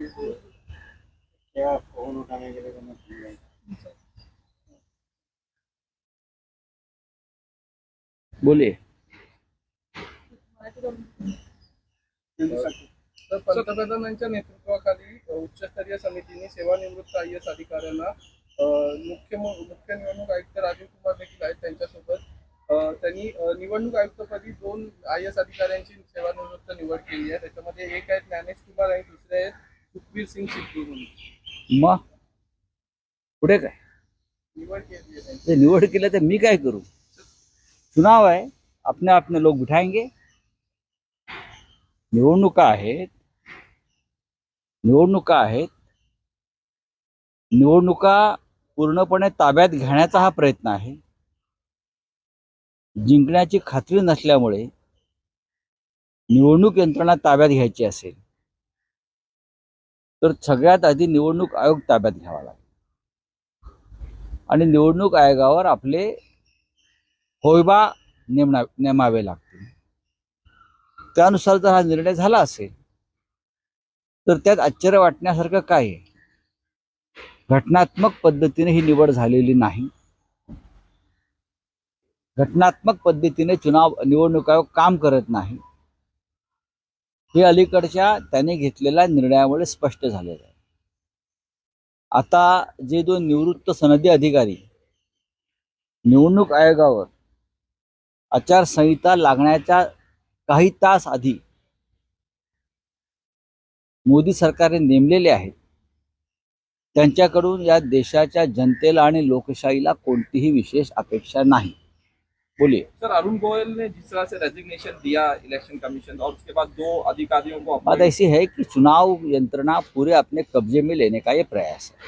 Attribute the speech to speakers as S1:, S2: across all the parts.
S1: क्या फोन उठाने के लिए तो मैं
S2: बोलिए।
S3: तर पंतप्रधानांच्या नेतृत्वाखाली उच्चस्तरीय समितीने सेवानिवृत्त आय एस अधिकाऱ्यांना मुख्य मुख्य निवडणूक आयुक्त राजीव कुमार देखील आहेत त्यांच्यासोबत. त्यांनी अ, निवडणूक आयुक्तपदी दोन आय एस अधिकाऱ्यांची सेवानिवृत्त निवड केली आहे. त्याच्यामध्ये एक आहेत ज्ञानेश कुमार आणि दुसरे आहेत सुखबीर सिंग सिद्धू म्हणून.
S2: मग? पुढे काय?
S3: निवड केली आहे त्यांची.
S2: ते निवड केलं तर मी काय करू? चुनाव आहे. अपने अपने लोक बिठाएंगे. निवडणुका आहेत. निवडणुका आहेत. निवडणुका पूर्णपणे ताब्यात घेण्याचा हा प्रयत्न आहे. जिंकण्याची खात्री नसल्यामुळे निवडणूक यंत्रणा ताब्यात घ्यायची असेल. तर सगळ्यात आधी निवडणूक आयोग ताब्यात घ्यावा लागेल. आणि निवडणूक आयोगावर आपले होयबा नेमणा नेमावे लागतील. त्यानुसार जर हा निर्णय झाला असेल तर त्यात आश्चर्य वाटण्यासारखं काय आहे? घटनात्मक पद्धतीने ही निवड झालेली नाही. घटनात्मक पद्धतीने चुनाव निवडणूक आयोग काम करत नाही. हे अलीकडच्या त्याने घेतलेल्या निर्णयामुळे स्पष्ट झालेलं आहे. आता जे दोन निवृत्त सनदी अधिकारी निवडणूक आयोगावर आचारसंहिता लागण्याच्या काही तास आधी मोदी सरकारने नेमलेले आहेत त्यांच्याकडून या देशाच्या जनतेला आणि लोकशाहीला कोणतीही विशेष अपेक्षा नाही. बोलिए।
S4: सर अरुण गोयल ने जिस तरह से रेजिग्नेशन दिया इलेक्शन कमीशन और उसके बाद दो अधिकारियों को
S2: बात ऐसी है कि चुनाव यंत्रणा पूरे अपने कब्जे में लेने का ये प्रयास है।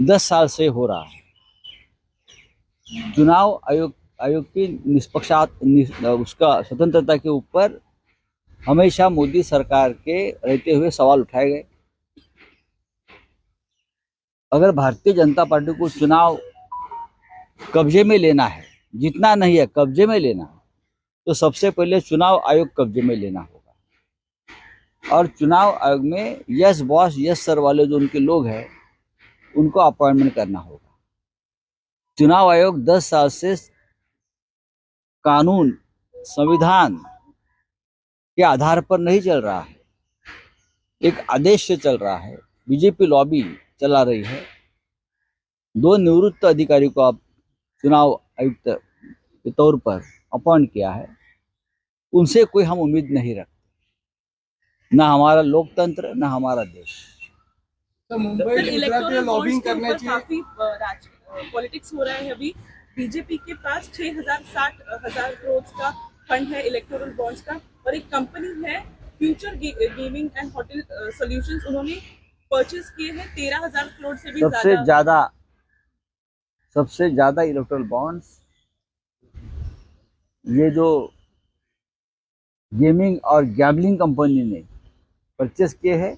S2: दस साल से हो रहा है। चुनाव आयोग आयोग की निष्पक्षात उसका स्वतंत्रता के ऊपर हमेशा मोदी सरकार के रहते हुए सवाल उठाए गए। अगर भारतीय जनता पार्टी को चुनाव कब्जे में लेना है जितना नहीं है, कब्जे में लेना है तो सबसे पहले चुनाव आयोग कब्जे में लेना होगा। और चुनाव आयोग में यस बॉस यस सर वाले जो उनके लोग हैं, उनको अपॉइंटमेंट करना होगा। चुनाव आयोग 10 साल से कानून, संविधान के आधार पर नहीं चल रहा है। एक आदेश से चल रहा है। बीजेपी लॉबी चला रही है। दो निवृत्त अधिकारी को आप चुनाव आयुक्त के तौर पर अपॉइंट किया है उनसे कोई हम उम्मीद नहीं रखते। ना हमारा लोकतंत्र ना हमारा देश।
S3: तर मुंबई लॉबिंग
S5: बॉन्ड्स के ऊपर
S3: करण्याची
S5: काफ़ी पॉलिटिक्स हो रहा है अभी। बीजेपी के पास छह हज़ार साठ हज़ार करोड़ का फंड है इलेक्टोरल बॉन्ड्स का। और एक कंपनी है future gaming and hotel solutions उन्होंने परचेज किए हैं तेरह हज़ार करोड़ से भी
S2: सबसे
S5: ज़्यादा
S2: सबसे ज़्यादा इलेक्ट्रल बॉन्ड्स ये जो गेमिंग और गैम्बलिंग कंपनी ने परचेस किए हैं,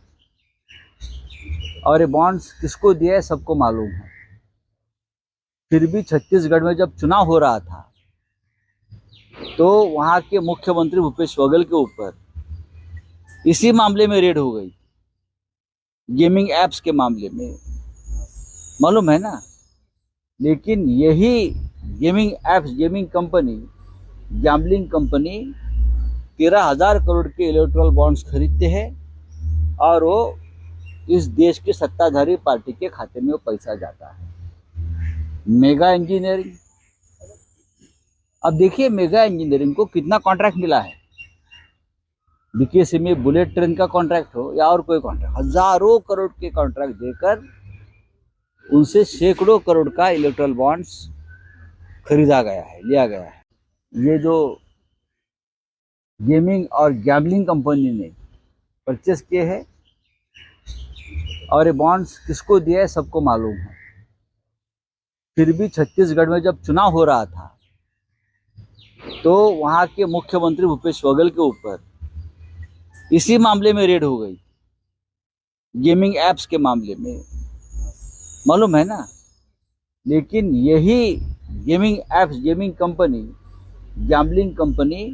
S2: और ये बॉन्ड्स किसको दिए है, सबको मालूम है। फिर भी छत्तीसगढ़ में जब चुनाव हो रहा था तो वहाँ के मुख्यमंत्री भूपेश बघेल के ऊपर इसी मामले में रेड हो गई। गेमिंग एप्स के मामले में। मालूम है ना? लेकिन यही gaming apps gaming company gambling company तेरह हज़ार करोड़ के इलेक्ट्रल बॉन्ड्स खरीदते हैं और वो इस देश की सत्ताधारी पार्टी के खाते में वो पैसा जाता है। मेगा इंजीनियरिंग अब देखिए मेगा इंजीनियरिंग को कितना कॉन्ट्रैक्ट मिला है। बीकेसी में बुलेट ट्रेन का कॉन्ट्रैक्ट हो या और कोई कॉन्ट्रैक्ट हज़ारों करोड़ के कॉन्ट्रैक्ट देकर उनसे सैकड़ों करोड़ का इलेक्ट्रल बॉन्ड्स खरीदा गया है, लिया गया है। ये जो गेमिंग और गैम्बलिंग कंपनी ने परचेस किए हैं, और ये बॉन्ड्स किसको दिया है, सबको मालूम है। फिर भी छत्तीसगढ़ में जब चुनाव हो रहा था तो वहाँ के मुख्यमंत्री भूपेश बघेल के ऊपर इसी मामले में रेड हो गई। गेमिंग एप्स के मामले में। मालूम है ना? लेकिन यही gaming apps gaming company gambling company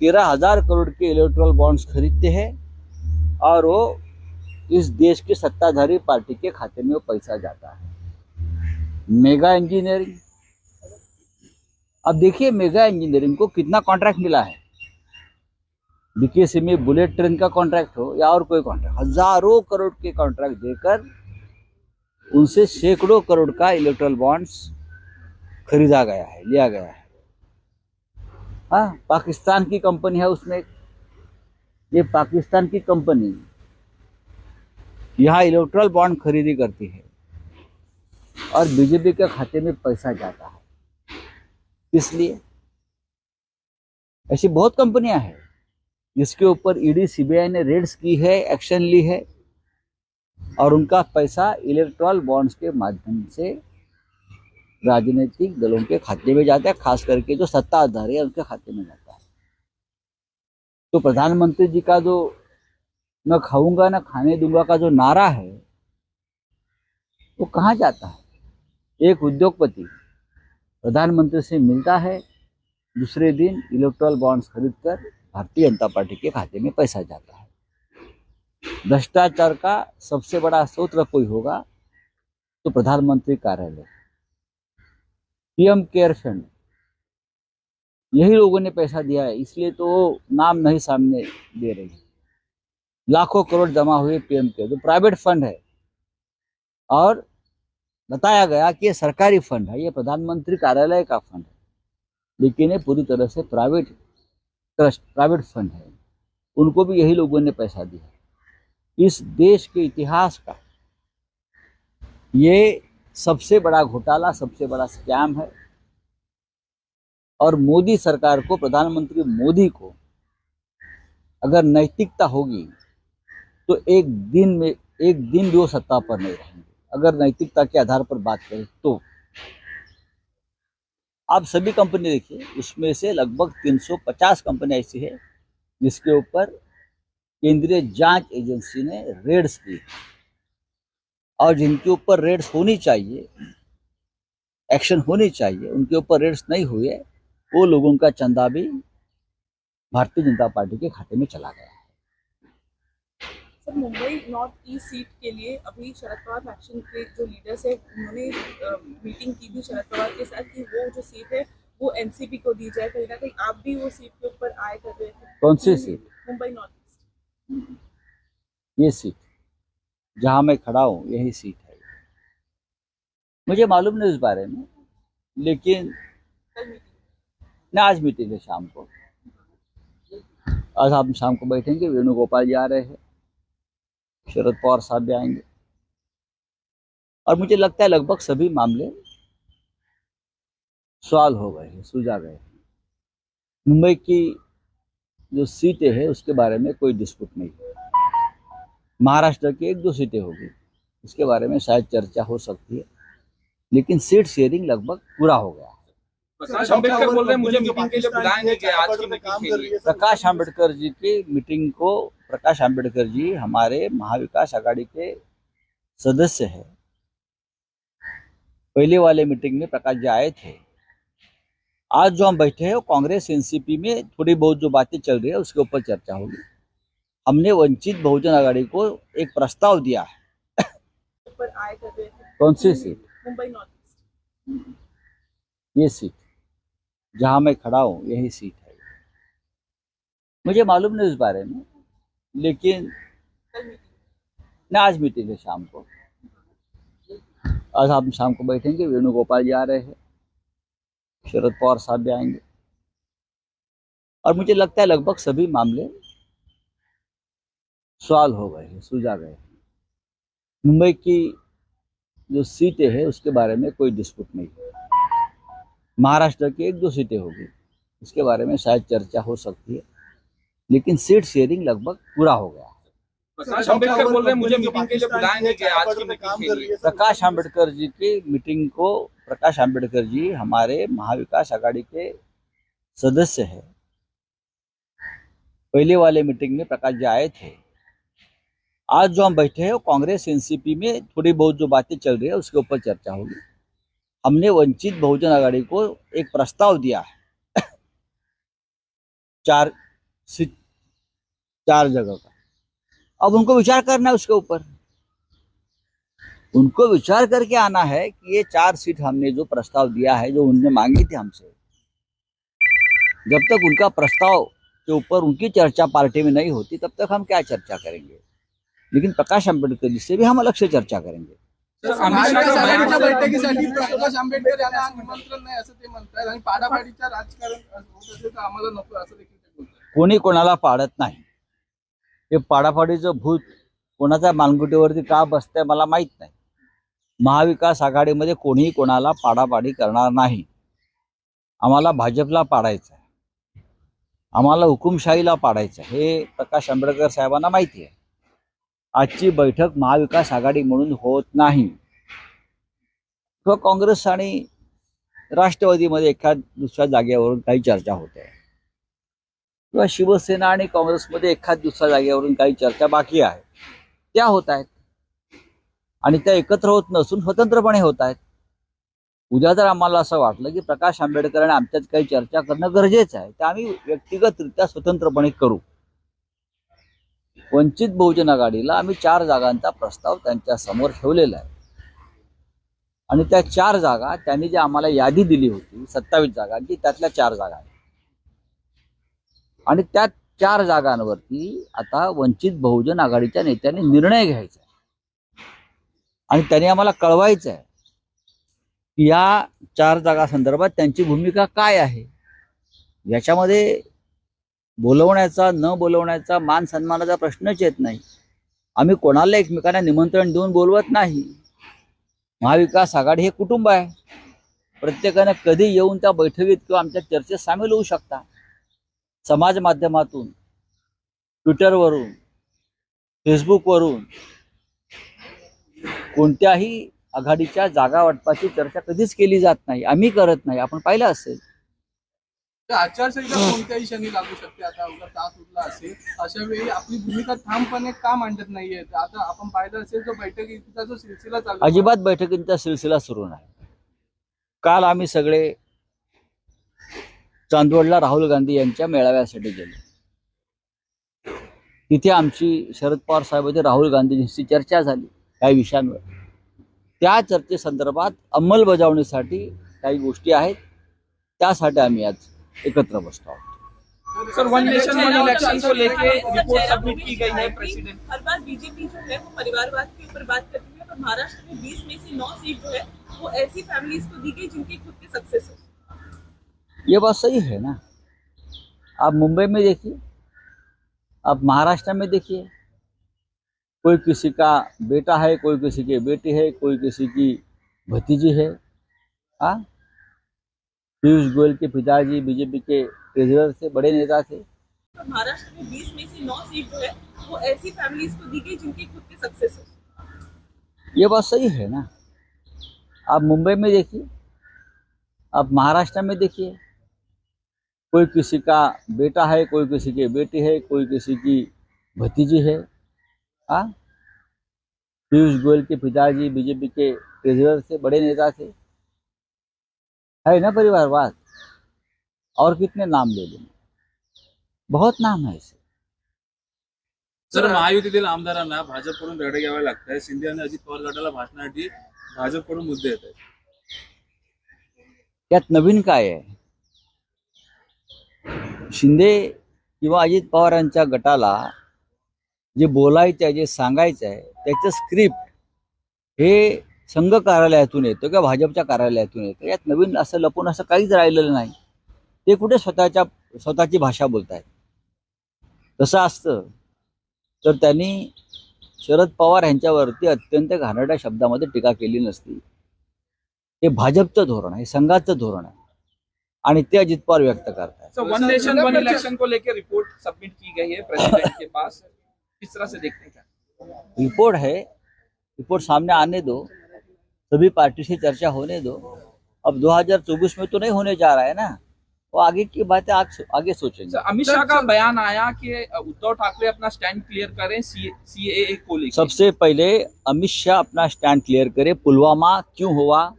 S2: तेरह हज़ार करोड़ के इलेक्ट्रल बॉन्ड्स खरीदते हैं और वो इस देश के सत्ताधारी पार्टी के खाते में वो पैसा जाता है। मेगा इंजीनियरिंग अब देखिए मेगा इंजीनियरिंग को कितना कॉन्ट्रैक्ट मिला है। बीकेसी में बुलेट ट्रेन का कॉन्ट्रैक्ट हो या और कोई कॉन्ट्रैक्ट हज़ारों करोड़ के कॉन्ट्रैक्ट देकर उनसे सैकड़ों करोड़ का इलेक्ट्रल बॉन्ड्स खरीदा गया है, लिया गया है। हाँ पाकिस्तान की कंपनी है उसमें। ये पाकिस्तान की कंपनी यहाँ इलेक्ट्रल बॉन्ड खरीदी करती है और बीजेपी के खाते में पैसा जाता है। इसलिए ऐसी बहुत कंपनियाँ हैं। जिसके ऊपर ईडी सीबीआई ने रेड्स की है एक्शन ली है। और उनका पैसा इलेक्ट्रल बॉन्ड्स के माध्यम से राजनीतिक दलों के खाते में जाता है, खास करके जो सत्ताधारी है उनके खाते में जाता है। तो प्रधानमंत्री जी का जो न खाऊँगा, न खाने दूँगा का जो नारा है, वो कहाँ जाता है? एक उद्योगपति प्रधानमंत्री से मिलता है, दूसरे दिन इलेक्ट्रल बॉन्ड्स खरीदकर भारतीय जनता पार्टी के खाते में पैसा जाता है। भ्रष्टाचार का सबसे बड़ा स्रोत कोई होगा तो प्रधानमंत्री कार्यालय। पीएम केयर फंड यही लोगों ने पैसा दिया है, इसलिए तो नाम नहीं सामने दे रही लाखों करोड़ जमा हुए पीएम केयर जो प्राइवेट फंड है। और बताया गया कि ये सरकारी फंड है, ये प्रधानमंत्री कार्यालय का फंड है। लेकिन ये पूरी तरह से प्राइवेट ट्रस्ट, प्राइवेट फंड है। उनको भी यही लोगों ने पैसा दिया इस देश के इतिहास का। ये सबसे बड़ा घोटाला, सबसे बड़ा स्कैम है। और मोदी सरकार को, प्रधानमंत्री मोदी को अगर नैतिकता होगी तो एक दिन में, एक दिन भी वो सत्ता पर नहीं रहेंगे। अगर नैतिकता के आधार पर बात करें तो। आप सभी कंपनी देखिए, उसमें से लगभग 350 कंपनी ऐसी है, जिसके ऊपर केंद्रीय जाँच एजेंसी ने रेड्स की और जिनके ऊपर रेड्स होनी चाहिए एक्शन होनी चाहिए उनके ऊपर रेड्स नहीं हुए वो लोगों का चंदा भी भारतीय जनता पार्टी के खाते में चला गया। है
S5: sir Mumbai north east seat के लिए अभी शरद पवार फैक्शन के जो लीडर्स है उन्होंने मीटिंग की थी शरद पवार के साथ कि वो जो सीट है वो एनसीपी को दी जाए। कहीं ना कहीं आप भी वो सीट के ऊपर आए कर रहे थे
S2: कौन सी सीट? ये सीट जहाँ मैं खड़ा हूँ, यही सीट है। मुझे मालूम नहीं उस बारे में, लेकिन न, आज मीटिंग है शाम को। आज हम शाम को बैठेंगे, वेणुगोपाल जी आ रहे हैं, शरद पवार साहब भी आएँगे। और मुझे लगता है लगभग सभी मामले सॉल्व हो गए हैं, सुलझा गए हैं। मुंबई की जो सीटें हैं, उसके बारे में कोई डिस्प्यूट नहीं है। महाराष्ट्र की एक दो सीटें होगी। इसके बारे में शायद चर्चा हो सकती है। लेकिन सीट शेयरिंग लगभग पूरा हो गया।
S4: प्रकाश
S2: अंबेडकर जी की मीटिंग को प्रकाश आंबेडकर जी हमारे महाविकास आघाड़ी के सदस्य है। पहले वाले मीटिंग में प्रकाश जी आए थे। आज जो हम बैठे हैं वो कांग्रेस एनसीपी में थोड़ी बहुत जो बातें चल रही है उसके ऊपर चर्चा होगी। हमने वंचित बहुजन आघाड़ी को एक प्रस्ताव दिया है। कौन सी सीट?
S5: मुंबई नॉर्थ
S2: ये सीट। जहाँ मैं खड़ा हूँ यही सीट है। मुझे मालूम नहीं उस बारे में लेकिन न आज मीटिंग है शाम को। आज हम शाम को बैठेंगे वेणुगोपाल जी आ रहे हैं शरद पवार साहब भी आएँगे। और मुझे लगता है लगभग सभी मामले सॉल्व हो गए हैं सुलझा गए हैं। मुंबई की जो सीटें हैं उसके बारे में कोई डिस्प्यूट नहीं है। महाराष्ट्र की एक दो सीटें होगी इसके बारे में शायद चर्चा हो सकती है लेकिन सीट शेयरिंग लगभग पूरा हो गया
S4: प्रकाश अंबेडकर बोल रहे हैं मुझे मीटिंग के लिए बुलाया नहीं आज की मीटिंग के लिए।
S2: प्रकाश आंबेडकर जी की मीटिंग को प्रकाश आंबेडकर जी हमारे महाविकास आघाड़ी के सदस्य है। पहले वाले मीटिंग में प्रकाश जी आए थे। आज जो हम बैठे हैं कांग्रेस, एनसीपी में थोड़ी बहुत जो बातें चल रही है, उसके ऊपर चर्चा होगी। हमने वंचित बहुजन आघाड़ी को एक प्रस्ताव दिया है। चार चार जगह का। अब उनको विचार करना है उसके ऊपर। उनको विचार करके आना है कि ये चार सीट हमने जो प्रस्ताव दिया है, जो उनने मांगी थी हमसे, जब तक उनका प्रस्ताव के ऊपर उनकी चर्चा पार्टी में नहीं होती, तब तक हम क्या चर्चा करेंगे? लेकिन प्रकाश आंबेडकर से भी हम अलग से चर्चा करेंगे।
S4: सर, अमित
S3: महाविकास
S4: शहा का
S3: आघाडीच्या
S4: बयान-
S3: बैठकीसाठी प्रकाश आंबेडकर यांना निमंत्रण नाही असं ते म्हणतात आणि पाडापाडीच्या राजकारण होत असेल तर आम्हाला नको असं देखील ते बोलतात.
S2: कोणी कोणाला पाडत नाही. हे पाडापाडीचं भूत कोणाच्या मानगुटीवरती का बसतंय मला माहीत नाही. महाविकास आघाडीमध्ये कोणीही कोणाला पाडापाडी करणार नाही. आम्हाला भाजपला पाडायचं आहे आम्हाला हुकुमशाहीला पाडायचं आहे हे प्रकाश आंबेडकर साहेबांना माहिती आहे. आजची बैठक महाविकास आघाडी म्हणून होत नाही. किंवा काँग्रेस आणि राष्ट्रवादीमध्ये एखाद दुसऱ्या जागेवरून काही चर्चा होते किंवा शिवसेना आणि काँग्रेसमध्ये एखाद दुसऱ्या जागेवरून काही चर्चा बाकी आहे. त्या होत आहेत. आणि त्या एकत्र होत नसून स्वतंत्रपणे होत आहेत. उद्या जर आम्हाला असं वाटलं की प्रकाश आंबेडकर आणि आमच्यात काही चर्चा करणं गरजेचं आहे तर आम्ही व्यक्तिगतरित्या स्वतंत्रपणे करू. वंचित बहुजन आघाडीला आम्ही चार जागांचा प्रस्ताव त्यांच्यासमोर ठेवलेला आहे. आणि त्या चार जागा त्यांनी जी आम्हाला यादी दिली होती सत्तावीस जागांची त्यातल्या चार जागा आहेत. आणि त्या चार जागांवरती आता वंचित बहुजन आघाडीच्या नेत्यांनी निर्णय घ्यायचा आहे. आणि त्यांनी आम्हाला कळवायचं आहे की या चार जागा संदर्भात त्यांची भूमिका काय आहे. याच्यामध्ये बोलवण्याचा न बोलवण्याचा मान सन्मानाचा प्रश्नच येत नाही. आम्ही कोणाला एकमेकांना निमंत्रण देऊन बोलवत नाही? महाविकास आघाडी हे कुटुंब आहे. प्रत्येकानं कधी येऊन त्या बैठकीत किंवा आमच्या चर्चेत सामील होऊ शकता? समाज माध्यमातून ट्विटरवरून फेसबुकवरून कोणत्याही आघाडीच्या जागा वाटपाची चर्चा कधीच केली जात नाही. आम्ही करत नाही. आपण पाहिलं असेल.
S3: आचारसंहिता कोणत्याही क्षणी लागू शकते. आता अवघा तास उरला असेल. अशा वेळी आपली भूमिका ठामपणे का मांडत नाहीये? आता आपण पाहिलं असेल जो बैठकीचा जो सिलसिला चालू
S2: अजिबात बैठकींचा सिलसिला सुरू नाही. काल आम्ही सगळे चांदवडला राहुल गांधी यांच्या मेळाव्यासाठी गेलो. तिथे आमची शरद पवार साहेबांची राहुल गांधींशी चर्चा झाली काही विषयांवर. त्या चर्चेसंदर्भात अंमलबजावणीसाठी काही गोष्टी आहेत. त्यासाठी आम्ही आज एकत्र बसतो आहोत
S4: sir one nation one election को लेके रिपोर्ट सबमिट की गई है प्रेसिडेंट
S5: हर बार बीजेपी जो है वो परिवारवाद के ऊपर बात करती है पर महाराष्ट्र में 20 में से 9 सीट जो है वो ऐसी फैमिलीज़ को दी गई जिनके खुद के सक्सेस हो।
S2: ये बात सही है ना? आप मुंबई में देखिए आप महाराष्ट्र में देखिए कोई किसी का बेटा है कोई किसी की बेटी है कोई किसी की भतीजी है हाँ? पीयूष गोयल के पिताजी बीजेपी के ट्रेजरर थे बड़े नेता थे
S5: महाराष्ट्र में 20 में से 9 सीट जो है वो ऐसी फैमिलीज़ को दी गई जिनके खुद के सक्सेस हो
S2: ये बात सही है ना? आप मुंबई में देखिए आप महाराष्ट्र में देखिए कोई किसी का बेटा है कोई किसी की बेटी है कोई किसी की भतीजी है हाँ? पीयूष गोयल के पिताजी बीजेपी के ट्रेजरर से बड़े नेता थे है ना परिवारवाद? और कितने नाम ले लूँ बहुत नाम है ऐसे।
S6: सर महायुतीतील आमदारांना भाजपकडून धडे घ्यावे लागत आहे शिंदे आणि अजित पवार गटाला भाषणासाठी भाजपकडून मुद्दे येत आहेत.
S2: त्यात नवीन काय आहे? शिंदे किंवा अजित पवारांच्या गटाला जे बोलायचं आहे जे सांगायचं आहे त्याचं स्क्रिप्ट हे संघ कार्यालयातून येतं किंवा भाजपच्या कार्यालयातून येतं. यात नवीन असं लपून असं काहीच राहिलेलं नाही. ते कुठे स्वतःच्या स्वतःची भाषा बोलतायत. तसं असतं. तर त्यांनी शरद पवार यांच्यावरती अत्यंत घाणेरड्या शब्दामध्ये टीका केली नसती. हे भाजपचं धोरण आहे संघाचं धोरण आहे. आणि ते अजित पवार व्यक्त करतात
S4: वन नेशन वन इलेक्शन को लेके रिपोर्ट सबमिट की गई है प्रेसिडेंट के पास. किस तरह से देखते हैं
S2: रिपोर्ट है. रिपोर्ट सामने आने दो. सभी पार्टी से चर्चा होने दो। अब 2024 में तो नहीं होने जा रहा है ना। वो आगे की बातें आज आगे सोचेंगे।
S4: अमित शाह का बयान आया कि उद्धव ठाकरे अपना स्टैंड क्लियर करें सी को लेकर
S2: सबसे पहले अमित शाह अपना स्टैंड क्लियर करे। पुलवामा क्यों हुआ?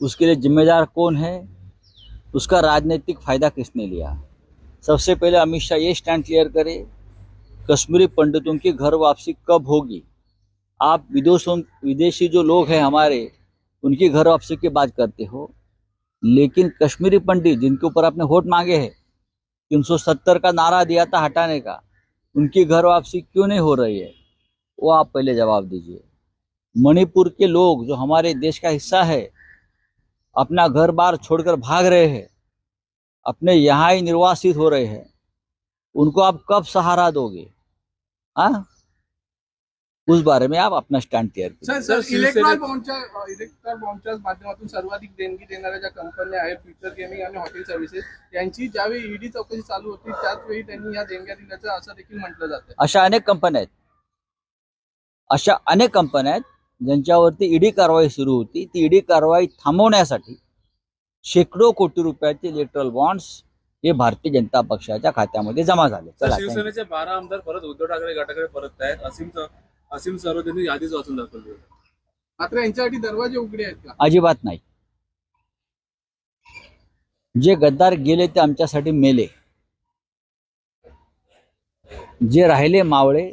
S2: उसके लिए जिम्मेदार कौन है? उसका राजनीतिक फ़ायदा किसने लिया? सबसे पहले अमित शाह ये स्टैंड क्लियर करे। कश्मीरी पंडितों की घर वापसी कब होगी? आप विदेशों विदेशी जो लोग हैं हमारे, उनकी घर वापसी की बात करते हो। लेकिन कश्मीरी पंडित जिनके ऊपर आपने वोट मांगे हैं 370 का नारा दिया था हटाने का, उनकी घर वापसी क्यों नहीं हो रही है? वो आप पहले जवाब दीजिए। मणिपुर के लोग जो हमारे देश का हिस्सा है, अपना घर बार छोड़कर भाग रहे हैं, अपने यहाँ ही निर्वासित हो रहे हैं, उनको आप कब सहारा दोगे? हाँ? उस बारे में आप अपना स्टैंड कीजिए।
S3: सर
S6: सर,
S3: सर इलेक्ट्रॉल बॉन्डच्या इलेक्ट्रॉल बॉन्डच्या माध्यमातून सर्वाधिक देणगी देणाऱ्या ज्या कंपन्या आहेत फ्युचर गेमिंग आणि हॉटेल सर्व्हिसेस यांची ज्यावेळी ईडी चौकशी चालू होती त्याच वेळी त्यांनी या देणग्या दिल्याचं असं देखील म्हटलं जातं.
S2: अशा अनेक कंपन्या आहेत. अशा अनेक कंपन्या आहेत ज्यांच्यावरती ईडी कारवाई सुरू होती. ती ईडी कारवाई थांबवण्यासाठी शेकडो कोटी रुपयाचे इलेक्ट्रल बॉन्ड्स हे भारतीय जनता पक्षाच्या खात्यामध्ये जमा झाले.
S6: तर
S2: चला.
S6: शिवसेनेचे बारा आमदार परत उद्धव ठाकरे गटाकडे परत आहेत असीम असीम सरोद यांनी यादीच वाचून दाखवली होती.
S3: मात्र यांच्यासाठी दरवाजे उघडे आहेत का?
S2: अजिबात नाही. जे गद्दार गेले ते आमच्यासाठी मेले. जे राहिले मावळे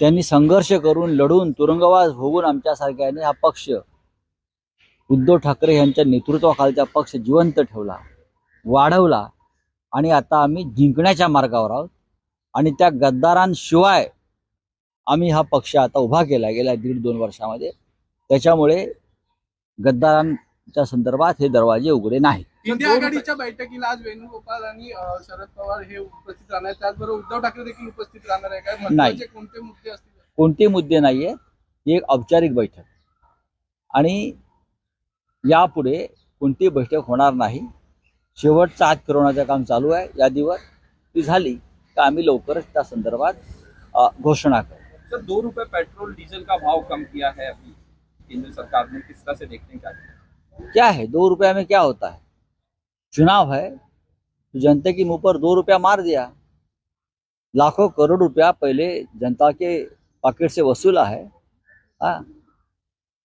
S2: त्यांनी संघर्ष करून लढून तुरुंगवास भोगून आमच्यासारख्याने हा पक्ष उद्धव ठाकरे यांच्या नेतृत्वाखालचा पक्ष जिवंत ठेवला वाढवला आणि आता आम्ही जिंकण्याच्या मार्गावर आहोत. आणि त्या गद्दारांशिवाय आम्ही हा पक्ष आता उभा केला गेल्या दीड दोन वर्षामध्ये. त्याच्यामुळे गद्दारांच्या संदर्भात हे दरवाजे उघडे
S3: इंडिया आघाडीच्या बैठकीला आज वेणुगोपाल आणि शरद पवार हे उपस्थित राहणार. त्याचबरोबर उद्धव ठाकरे देखील उपस्थित राहणार आहे. काय कोणते मुद्दे असतील?
S2: कोणते मुद्दे नाही आहे ही एक औपचारिक बैठक. आणि यापुढे कोणती बैठक होणार नाही. शेवटचं हात फिरवण्याचं काम चालू आहे. यादीवर ती झाली तर आम्ही लवकरच त्या संदर्भात घोषणा करू
S4: सर, दो रुपए पेट्रोल, डीजल का भाव कम किया है अभी। केंद्र सरकार ने किस तरह से देखते हैं? क्या
S2: क्या है? दो रुपया में क्या होता है? चुनाव है तो जनता के मुँह पर दो रुपया मार दिया। लाखों करोड़ रुपया पहले जनता के पॉकेट से वसूला है। हाँ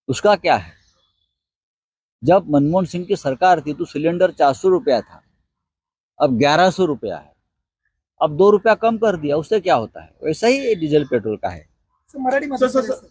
S2: उसका क्या है? जब मनमोहन सिंह की सरकार थी तो सिलेंडर चार सौ रुपया था, अब ग्यारह सौ रुपया है। अब दो रुपया कम कर दिया, उससे क्या होता है? वैसा ही डीजल पेट्रोल का है।
S3: Marathi
S6: sir, sir, sir.